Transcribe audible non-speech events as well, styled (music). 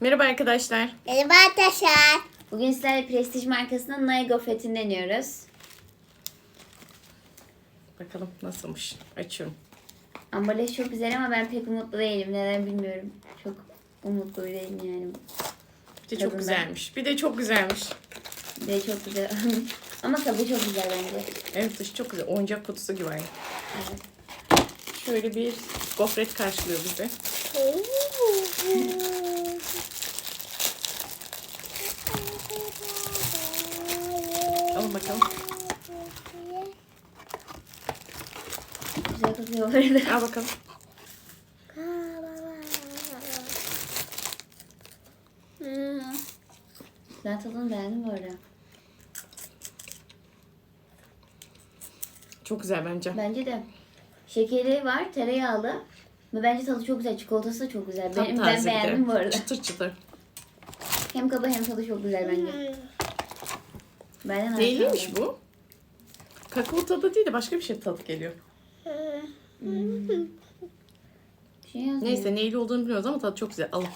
Merhaba arkadaşlar. Merhaba arkadaşlar. Bugün sizlerle prestij markasının Naya gofretini deniyoruz. Bakalım nasılmış. Açıyorum. Ambalaj çok güzel ama ben pek umutlu değilim. Neden bilmiyorum. Çok umutlu değilim yani. Bir de çok Tadından. güzelmiş. Bir de çok güzelmiş. Bir de çok güzel. (laughs) ama tadı çok güzel bence. Evet dışı çok güzel. Oyuncak kutusu gibi aynı. Evet. Şöyle bir gofret karşılıyor bizi. Alın bakalım. Güzel bu arada. Al bakalım. Ben tadını beğendim arada. Çok güzel bence. Bence de. Şekeri var, tereyağlı. Ve bence tadı çok güzel. Çikolatası da çok güzel. Benim, ben beğendim bu arada. Çıtır çıtır. Hem kaba hem tadı çok güzel bence. Benden Neyliymiş bu? Kakao tadı değil de başka bir şey tadı geliyor. (laughs) Şey yazmıyor. Neyse neyli olduğunu bilmiyoruz ama tadı çok güzel. Alın.